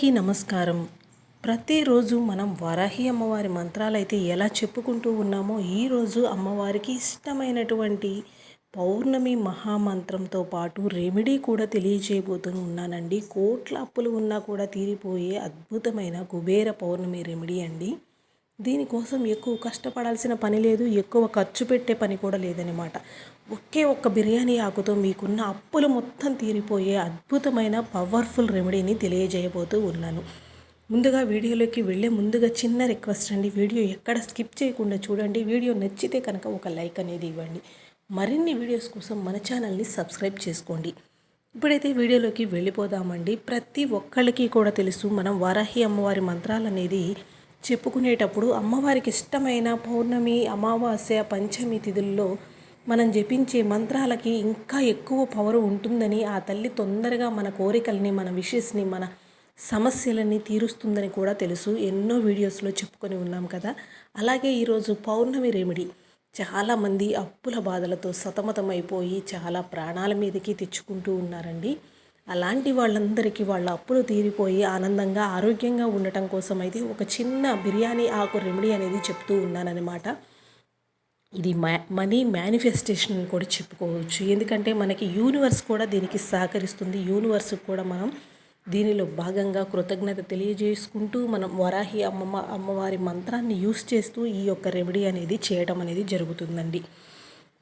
అందరికీ నమస్కారం. ప్రతిరోజు మనం వరాహి అమ్మవారి మంత్రాలు అయితే ఎలా చెప్పుకుంటూ ఉన్నామో ఈరోజు అమ్మవారికి ఇష్టమైనటువంటి పౌర్ణమి మహామంత్రంతో పాటు రెమెడీ కూడా తెలియజేయబోతూ ఉన్నానండి. కోట్ల అప్పులు ఉన్నా కూడా తీరిపోయే అద్భుతమైన కుబేర పౌర్ణమి రెమెడీ అండి. దీనికోసం ఎక్కువ కష్టపడాల్సిన పని లేదు ఎక్కువ ఖర్చు పెట్టే పని కూడా లేదనమాట ఒకే ఒక్క బిర్యానీ ఆకుతో మీకున్న అప్పులు మొత్తం తీరిపోయే అద్భుతమైన పవర్ఫుల్ రెమెడీని తెలియజేయబోతూ ఉన్నాను. ముందుగా వీడియోలోకి వెళ్ళే ముందుగా చిన్న రిక్వెస్ట్ అండి. వీడియో ఎక్కడ స్కిప్ చేయకుండా చూడండి. వీడియో నచ్చితే కనుక ఒక లైక్ అనేది ఇవ్వండి. మరిన్ని వీడియోస్ కోసం మన ఛానల్ని సబ్స్క్రైబ్ చేసుకోండి. ఇప్పుడైతే వీడియోలోకి వెళ్ళిపోదామండి. ప్రతి ఒక్కళ్ళకి కూడా తెలుసు మనం వారాహి అమ్మవారి మంత్రాలు అనేది చెప్పుకునేటప్పుడు అమ్మవారికి ఇష్టమైన పౌర్ణమి అమావాస్య పంచమి తిథుల్లో మనం జపించే మంత్రాలకి ఇంకా ఎక్కువ పవర్ ఉంటుందని ఆ తల్లి తొందరగా మన కోరికల్ని మన విషెస్ని మన సమస్యలని తీరుస్తుందని కూడా తెలుసు. ఎన్నో వీడియోస్లో చెప్పుకొని ఉన్నాం కదా. అలాగే ఈరోజు పౌర్ణమి రెమెడీ చాలామంది అప్పుల బాధలతో సతమతమైపోయి చాలా ప్రాణాల మీదకి తెచ్చుకుంటూ ఉన్నారండి. అలాంటి వాళ్ళందరికీ వాళ్ళ అప్పులు తీరిపోయి ఆనందంగా ఆరోగ్యంగా ఉండటం కోసం అయితే ఒక చిన్న బిర్యానీ ఆకు రెమెడీ అనేది చెప్తూ ఉన్నానన్నమాట. ఇది మ్యా మనీ మేనిఫెస్టేషన్ అని కూడా చెప్పుకోవచ్చు. ఎందుకంటే మనకి యూనివర్స్ కూడా దీనికి సహకరిస్తుంది. యూనివర్స్ కూడా మనం దీనిలో భాగంగా కృతజ్ఞత తెలియజేసుకుంటూ మనం వరాహి అమ్మమ్మ అమ్మవారి మంత్రాన్ని యూస్ చేస్తూ ఈ యొక్క రెమెడీ అనేది చేయడం అనేది జరుగుతుందండి.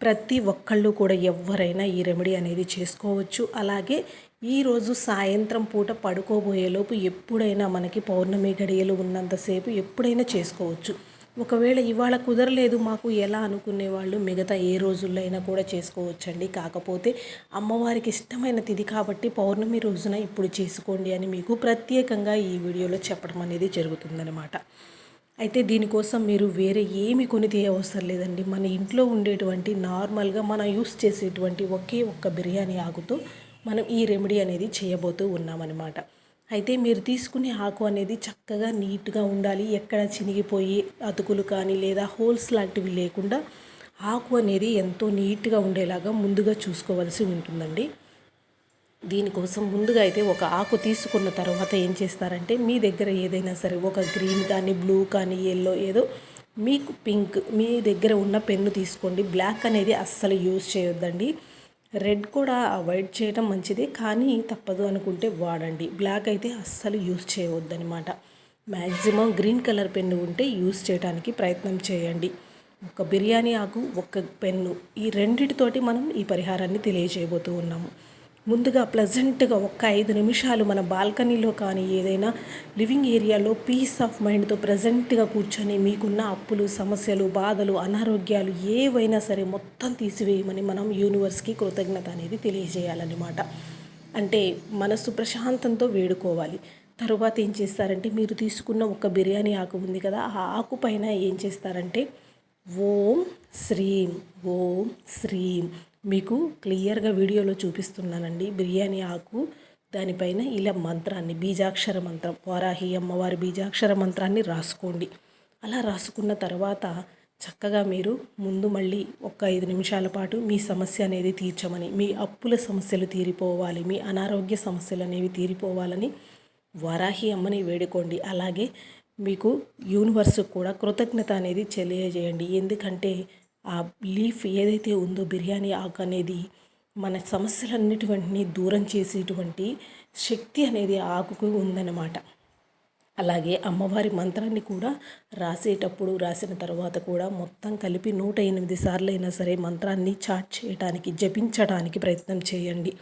ప్రతి ఒక్కళ్ళు కూడా ఎవరైనా ఈ రెమెడీ అనేది చేసుకోవచ్చు. అలాగే ఈరోజు సాయంత్రం పూట పడుకోబోయేలోపు ఎప్పుడైనా మనకి పౌర్ణమి గడియలు ఉన్నంతసేపు ఎప్పుడైనా చేసుకోవచ్చు. ఒకవేళ ఇవాళ కుదరలేదు మాకు ఎలా అనుకునే వాళ్ళు మిగతా ఏ రోజుల్లో అయినా కూడా చేసుకోవచ్చండి. కాకపోతే అమ్మవారికి ఇష్టమైన తిథి కాబట్టి పౌర్ణమి రోజున ఇప్పుడు చేసుకోండి అని మీకు ప్రత్యేకంగా ఈ వీడియోలో చెప్పడం అనేది జరుగుతుందనమాట అయితే దీనికోసం మీరు వేరే ఏమి కొని అవసరం లేదండి. మన ఇంట్లో ఉండేటువంటి నార్మల్గా మనం యూస్ చేసేటువంటి ఒకే ఒక్క బిర్యానీ ఆకుతో మనం ఈ రెమెడీ అనేది చేయబోతూ ఉన్నామన్నమాట. అయితే మీరు తీసుకునే ఆకు అనేది చక్కగా నీట్గా ఉండాలి. ఎక్కడ చినిగిపోయి అతుకులు కానీ లేదా హోల్స్ లాంటివి లేకుండా ఆకు అనేది ఎంతో నీట్గా ఉండేలాగా ముందుగా చూసుకోవాల్సి ఉంటుందండి. దీనికోసం ముందుగా అయితే ఒక ఆకు తీసుకున్న తర్వాత ఏం చేస్తారంటే మీ దగ్గర ఏదైనా సరే ఒక గ్రీన్ కానీ బ్లూ కానీ ఎల్లో ఏదో మీకు పింక్ మీ దగ్గర ఉన్న పెన్ను తీసుకోండి. బ్లాక్ అనేది అస్సలు యూజ్ చేయొద్దండి. రెడ్ కూడా అవాయిడ్ చేయడం మంచిది కానీ తప్పదు అనుకుంటే వాడండి. బ్లాక్ అయితే అస్సలు యూస్ చేయవద్దనమాట మ్యాక్సిమం గ్రీన్ కలర్ పెన్ను ఉంటే యూస్ చేయడానికి ప్రయత్నం చేయండి. ఒక బిర్యానీ ఆకు ఒక పెన్ను ఈ రెండిటితోటి మనం ఈ పరిహారాన్ని తెలియజేయబోతూ ఉన్నాము. ముందుగా ప్లజెంట్గా ఒక్క ఐదు నిమిషాలు మన బాల్కనీలో కానీ ఏదైనా లివింగ్ ఏరియాలో పీస్ ఆఫ్ మైండ్తో ప్రజెంట్గా కూర్చొని మీకున్న అప్పులు సమస్యలు బాధలు అనారోగ్యాలు ఏవైనా సరే మొత్తం తీసివేయమని మనం యూనివర్స్కి కృతజ్ఞత అనేది తెలియజేయాలన్నమాట. అంటే మనస్సు ప్రశాంతంతో వేడుకోవాలి. తరువాత ఏం చేస్తారంటే మీరు తీసుకున్న ఒక బిర్యానీ ఆకు ఉంది కదా ఆ ఆకు పైన ఏం చేస్తారంటే ఓం శ్రీం ఓం శ్రీం మీకు క్లియర్గా వీడియోలో చూపిస్తున్నానండి. బిర్యానీ ఆకు దానిపైన ఇలా మంత్రాన్ని బీజాక్షర మంత్రం వారాహి అమ్మవారి బీజాక్షర మంత్రాన్ని రాసుకోండి. అలా రాసుకున్న తర్వాత చక్కగా మీరు ముందు మళ్ళీ ఒక ఐదు నిమిషాల పాటు మీ సమస్య అనేది తీర్చమని మీ అప్పుల సమస్యలు తీరిపోవాలి మీ అనారోగ్య సమస్యలు అనేవి తీరిపోవాలని వారాహి అమ్మని వేడుకోండి. అలాగే మీకు యూనివర్స్ కూడా కృతజ్ఞత అనేది తెలియజేయండి. ఎందుకంటే ఆ లీఫ్ ఏదైతే ఉందో బిర్యానీ ఆకు అనేది మన సమస్యలన్నిటివంటిని దూరం చేసేటువంటి శక్తి అనేది ఆకుకు ఉందన్నమాట. అలాగే అమ్మవారి మంత్రాన్ని కూడా రాసేటప్పుడు రాసిన తర్వాత కూడా మొత్తం కలిపి నూట ఎనిమిది సార్లు అయినా సరే మంత్రాన్ని చాట్ చేయడానికి జపించడానికి ప్రయత్నం చేయండి.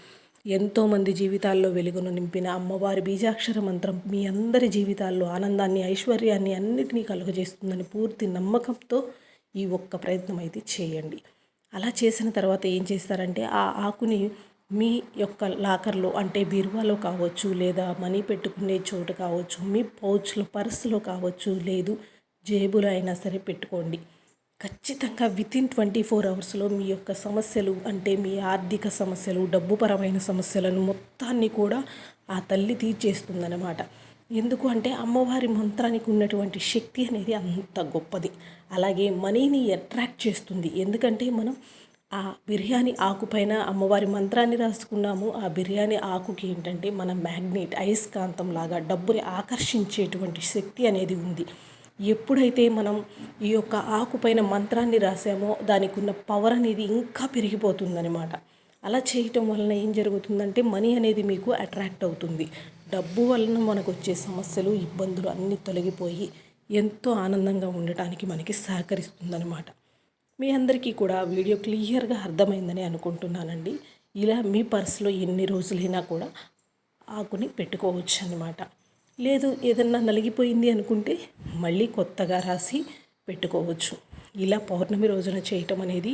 ఎంతోమంది జీవితాల్లో వెలుగును నింపిన అమ్మవారి బీజాక్షర మంత్రం మీ అందరి జీవితాల్లో ఆనందాన్ని ఐశ్వర్యాన్ని అన్నిటినీ కలుగజేస్తుందని పూర్తి నమ్మకంతో ఈ ఒక్క ప్రయత్నం అయితే చేయండి. అలా చేసిన తర్వాత ఏం చేస్తారంటే ఆ ఆకుని మీ యొక్క లాకర్లో అంటే బీరువాలో కావచ్చు లేదా మనీ పెట్టుకునే చోటు కావచ్చు మీ పౌచ్లో పర్సులో కావచ్చు లేదు జేబులో అయినా సరే పెట్టుకోండి. ఖచ్చితంగా వితిన్ ట్వంటీ ఫోర్ అవర్స్లో మీ యొక్క సమస్యలు అంటే మీ ఆర్థిక సమస్యలు డబ్బుపరమైన సమస్యలను మొత్తాన్ని కూడా ఆ తల్లి తీర్చేస్తుందన్నమాట. ఎందుకు అంటే అమ్మవారి మంత్రానికి ఉన్నటువంటి శక్తి అనేది అంత గొప్పది. అలాగే మనీని అట్రాక్ట్ చేస్తుంది. ఎందుకంటే మనం ఆ బిర్యానీ ఆకుపైన అమ్మవారి మంత్రాన్ని రాసుకున్నాము. ఆ బిర్యానీ ఆకుకి ఏంటంటే మన మ్యాగ్నెట్ అయస్కాంతం లాగా డబ్బుని ఆకర్షించేటువంటి శక్తి అనేది ఉంది. ఎప్పుడైతే మనం ఈ యొక్క ఆకుపైన మంత్రాన్ని రాసామో దానికి ఉన్న పవర్ అనేది ఇంకా పెరిగిపోతుందనమాట అలా చేయటం వలన ఏం జరుగుతుందంటే మనీ అనేది మీకు అట్రాక్ట్ అవుతుంది. డబ్బు వలన మనకు వచ్చే సమస్యలు ఇబ్బందులు అన్నీ తొలగిపోయి ఎంతో ఆనందంగా ఉండటానికి మనకి సహకరిస్తుందనమాట మీ అందరికీ కూడా వీడియో క్లియర్గా అర్థమైందని అనుకుంటున్నానండి. ఇలా మీ పర్సులో ఎన్ని రోజులైనా కూడా ఆకుని పెట్టుకోవచ్చు అనమాట లేదు ఏదన్నా నలిగిపోయింది అనుకుంటే మళ్ళీ కొత్తగా రాసి పెట్టుకోవచ్చు. ఇలా పౌర్ణమి రోజున చేయటం అనేది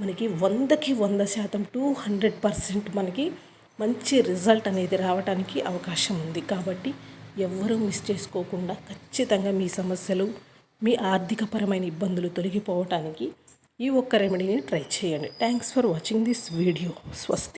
మనకి వందకి వంద శాతం టూ హండ్రెడ్ పర్సెంట్ మనకి మంచి రిజల్ట్ అనేది రావడానికి అవకాశం ఉంది. కాబట్టి ఎవ్వరూ మిస్ చేసుకోకుండా ఖచ్చితంగా మీ సమస్యలు మీ ఆర్థికపరమైన ఇబ్బందులు తొలగిపోవటానికి ఈ ఒక్క రెమెడీని ట్రై చేయండి. Thanks for watching this video స్వస్తి.